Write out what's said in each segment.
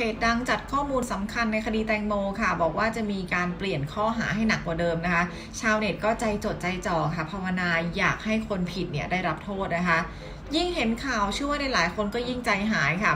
เพจดังจัดข้อมูลสำคัญในคดีแตงโมค่ะ บอกว่าจะมีการเปลี่ยนข้อหาให้หนักกว่าเดิมนะคะ ชาวเน็ตก็ใจจดใจจ่อค่ะภาวนาอยากให้คนผิดเนี่ยได้รับโทษนะคะ ยิ่งเห็นข่าวเชื่อว่าในหลายคนก็ยิ่งใจหายค่ะ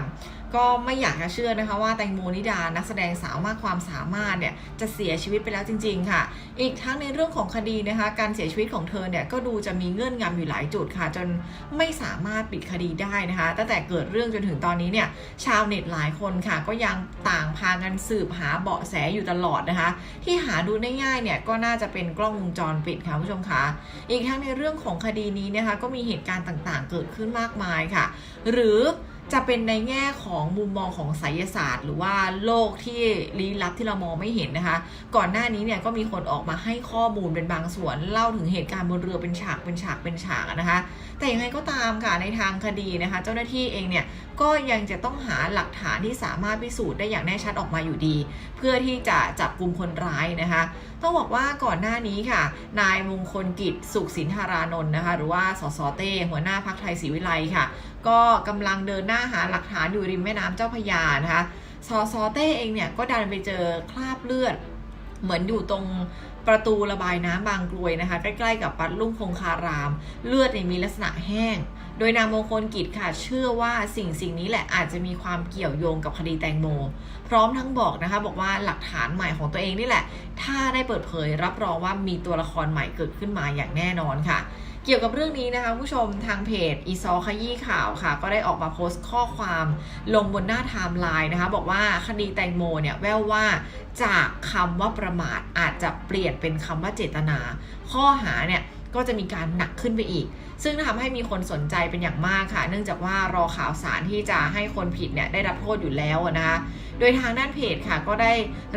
ก็ไม่อยากจะเชื่อนะคะว่าแตงโมนิดานักแสดงสาวมากความสามารถเนี่ยจะเสียชีวิตไปแล้วจริง ๆ ค่ะ อีกทั้งในเรื่องของคดีนะคะ การเสียชีวิตของเธอเนี่ยก็ดูจะมีเงื่อนงำอยู่หลายจุดค่ะ จนไม่สามารถปิดคดีได้นะคะตั้งแต่เกิดเรื่องจนถึงตอนนี้เนี่ยชาวเน็ตหลายคนค่ะ ก็ยังต่างพากันสืบหาเบาะแสอยู่ตลอดนะคะ ที่หาดูได้ง่ายเนี่ยก็น่าจะเป็นกล้องวงจรปิดค่ะคุณผู้ชมคะอีกทั้งในเรื่องของคดีนี้นะคะก็มีเหตุการณ์ต่างๆ เกิดขึ้นมากมายค่ะ หรือ จะเป็นในแง่ของมุมมองของไสยศาสตร์ หรือว่าโลกที่ลี้ลับที่เรามองไม่เห็นนะคะ ก่อนหน้านี้เนี่ยก็มีคนออกมาให้ข้อมูลเป็นบางส่วน เล่าถึงเหตุการณ์บนเรือเป็นฉากเป็นฉากเป็นฉากนะคะ แต่ยังไงก็ตามค่ะในทางคดีนะคะ เจ้าหน้าที่เองเนี่ยก็ยังจะต้องหาหลักฐานที่สามารถพิสูจน์ได้อย่างแน่ชัดออกมาอยู่ดี เพื่อที่จะจับกลุ่มคนร้ายนะคะ ต้องบอกว่าก่อนหน้านี้ค่ะ นายมงคลกิจสุขสินธารานนท์นะคะ หรือว่าสสเต้หัวหน้าพักไทยศรีวิไลค่ะ ก็กำลังเดินหน้าหาหลักฐานอยู่ริมแม่น้ำเจ้าพยานะคะสสเต้เองเนี่ยก็ดันไปเจอคราบเลือด เหมือนอยู่ตรงประตูระบายน้ำบางกลวยนะคะ ใกล้ๆกับปัดลุ่งคงคาราม เลือดเนี่ยมีลักษณะแห้งโดยนางมงคลกิจค่ะเชื่อว่าสิ่งสิ่งนี้แหละอาจจะมีความเกี่ยวโยงกับคดีแตงโม พร้อมทั้งบอกนะคะ บอกว่าหลักฐานใหม่ของตัวเองนี่แหละ ถ้าได้เปิดเผยรับรองว่ามีตัวละครใหม่เกิดขึ้นมาอย่างแน่นอนค่ะ เกี่ยวกับเรื่องนี้นะคะผู้ชมทางเพจอีซอขยี้ข่าวค่ะ ก็ได้ออกมาโพสต์ข้อความลงบนหน้าไทม์ไลน์นะคะ บอกว่าคดีแตงโมเนี่ยแววว่าจากคำว่าประมาทอาจจะเปลี่ยนเป็นคำว่าเจตนา ข้อหาเนี่ย ก็จะมีการหนักขึ้นไปอีก ซึ่งทำให้มีคนสนใจเป็นอย่างมากค่ะ เนื่องจากว่ารอข่าวสารที่จะให้คนผิดเนี่ยได้รับโทษอยู่แล้วนะคะโดยทางด้านเพจค่ะ ก็ได้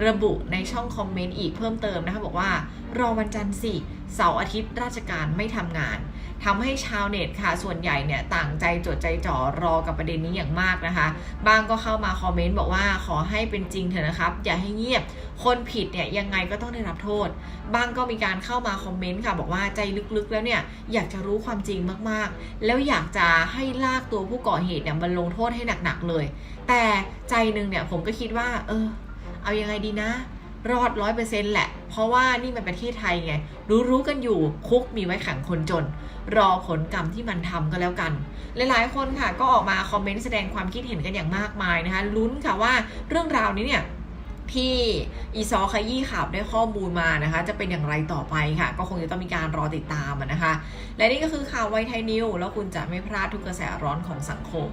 ระบุในช่องคอมเมนต์อีกเพิ่มเติมนะคะบอกว่ารอวันจันทร์สิเสาร์อาทิตย์ราชการไม่ทำงานทำให้ชาวเน็ตค่ะ ส่วนใหญ่เนี่ยต่างใจจดใจจ่อรอกับประเด็นนี้อย่างมากนะคะ บางก็เข้ามาคอมเมนต์บอกว่าขอให้เป็นจริงเถอะนะครับ อย่าให้เงียบ คนผิดเนี่ยยังไงก็ต้องได้รับโทษ บางก็มีการเข้ามาคอมเมนต์ค่ะ บอกว่าใจลึกๆ แล้วเนี่ยอยากจะรู้ความจริงมากๆ แล้วอยากจะให้ลากตัวผู้ก่อเหตุเนี่ยมันลงโทษให้หนักๆเลย แต่ใจนึงเนี่ยผมก็คิดว่า เออ เอายังไงดีนะ รอดร้อยเปอร์เซ็นต์แหละ เพราะว่านี่มันประเทศไทยไง รู้ๆกันอยู่คุกมีไว้ขังคนจน รอผลกรรมที่มันทำก็แล้วกัน หลายๆคนค่ะก็ออกมาคอมเมนต์แสดงความคิดเห็นกันอย่างมากมายนะคะลุ้นค่ะว่าเรื่องราวนี้เนี่ย ที่อีซอขยี้ข่าวได้ข้อมูลมานะคะ จะเป็นอย่างไรต่อไปค่ะ ก็คงจะต้องมีการรอติดตามนะคะ และนี่ก็คือข่าวไวไทยนิว แล้วคุณจะไม่พลาดทุกกระแสร้อนของสังคม